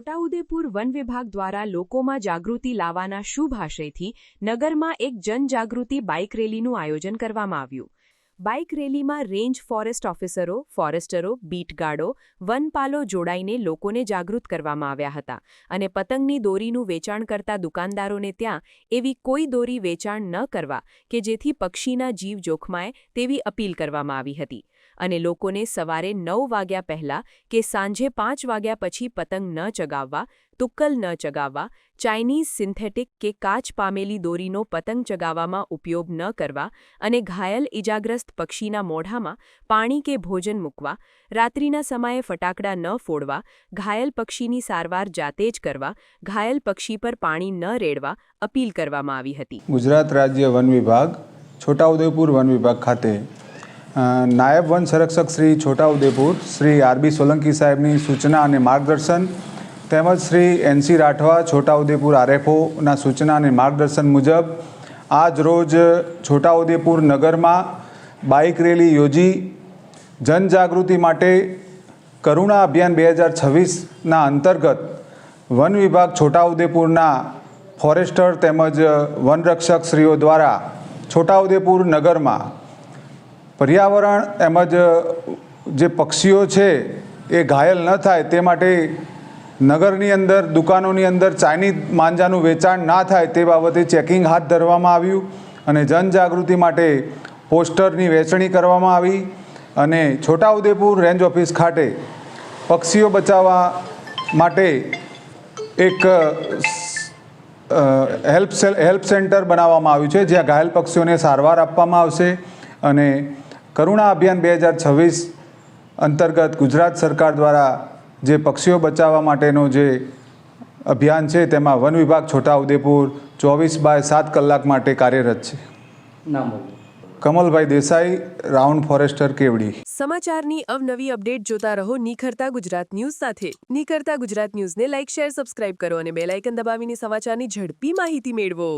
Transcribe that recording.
Chhota Udepur one વિભાગ દ્વારા લોકોમાં જાગૃતિ લાવવાના શુભ આશયથી નગરમાં એક જનજાગૃતિ બાઇક રેલીનું આયોજન કરવામાં આવ્યું. બાઇક રેલીમાં રેન્જ ફોરેસ્ટ ઓફિસરો, ફોરેસ્ટરો, બીટગાર્ડો, વનપાલો જોડાઈને લોકોને જાગૃત કરવામાં આવ્યા હતા અને પતંગની દોરીનું વેચાણ કરતા દુકાનદારોને ત્યાં એવી કોઈ દોરી વેચાણ ન કરવા કે જેથી પક્ષીના જીવ જોખમાય તેવી અપીલ કરવામાં આવી હતી. અને લોકોને સવારે નવ વાગ્યા પહેલા કે સાંજે પાંચ વાગ્યા પછી પતંગ ન ચગાવવા, તુક્કલ ન ચગાવવા, ચાઇનીઝ સિન્થેટિક કે કાચ પામેલી દોરીનો પતંગ ચગાવવામાં ઉપયોગ ન કરવા અને ઘાયલ ઇજાગ્રસ્ત પક્ષીના મોઢામાં પાણી કે ભોજન મૂકવા, રાત્રિના સમયે ફટાકડા ન ફોડવા, ઘાયલ પક્ષીની સારવાર જાતે જ કરવા, ઘાયલ પક્ષી પર પાણી ન રેડવા અપીલ કરવામાં આવી હતી. ગુજરાત રાજ્ય વન વિભાગ, છોટાઉદેપુર વન વિભાગ ખાતે નાયબ વન સંરક્ષક શ્રી છોટાઉદેપુર, શ્રી આરબી સોલંકી સાહેબની સૂચના અને માર્ગદર્શન, તેમજ શ્રી એનસી રાઠવા, છોટાઉદેપુર આરએફઓના સૂચના અને માર્ગદર્શન મુજબ, આજ રોજ છોટાઉદેપુર નગરમાં બાઇક રેલી યોજી જનજાગૃતિ માટે કરુણા અભિયાન બે હજાર છવ્વીસના અંતર્ગત વન વિભાગ છોટાઉદેપુરના ફોરેસ્ટર તેમજ વનરક્ષક શ્રીઓ દ્વારા છોટાઉદેપુર નગરમાં પર્યાવરણ તેમજ જે પક્ષીઓ છે, એ ઘાયલ ન થાય તે માટે નગરની અંદર, દુકાનોની અંદર ચાઇનીઝ માંજાનું વેચાણ ના થાય તે બાબતે ચેકિંગ હાથ ધરવામાં આવ્યું અને જનજાગૃતિ માટે પોસ્ટરની વહેંચણી કરવામાં આવી અને છોટાઉદેપુર રેન્જ ઓફિસ ખાતે પક્ષીઓ બચાવવા માટે એક હેલ્પ હેલ્પ સેન્ટર બનાવવામાં આવ્યું છે, જ્યાં ઘાયલ પક્ષીઓને સારવાર આપવામાં આવશે અને કરુણા અભિયાન બે હજાર છવ્વીસ અંતર્ગત ગુજરાત સરકાર દ્વારા જે પક્ષીઓ બચાવવા માટેનો જે અભિયાન છે તેમાં વન વિભાગ છોટાઉદેપુર ચોવીસ બાય સાત કલાક માટે કાર્યરત છે. નામ કમલભાઈ દેસાઈ રાઉન્ડ ફોરેસ્ટર કેવડી. સમાચારની અવનવી અપડેટ જોતા રહો નિખરતા ગુજરાત ન્યૂઝ સાથે. નિખરતા ગુજરાત ન્યૂઝને લાઇક શેર સબસ્ક્રાઇબ કરો અને બેલાઇકન દબાવીને સમાચારની ઝડપી માહિતી મેળવો.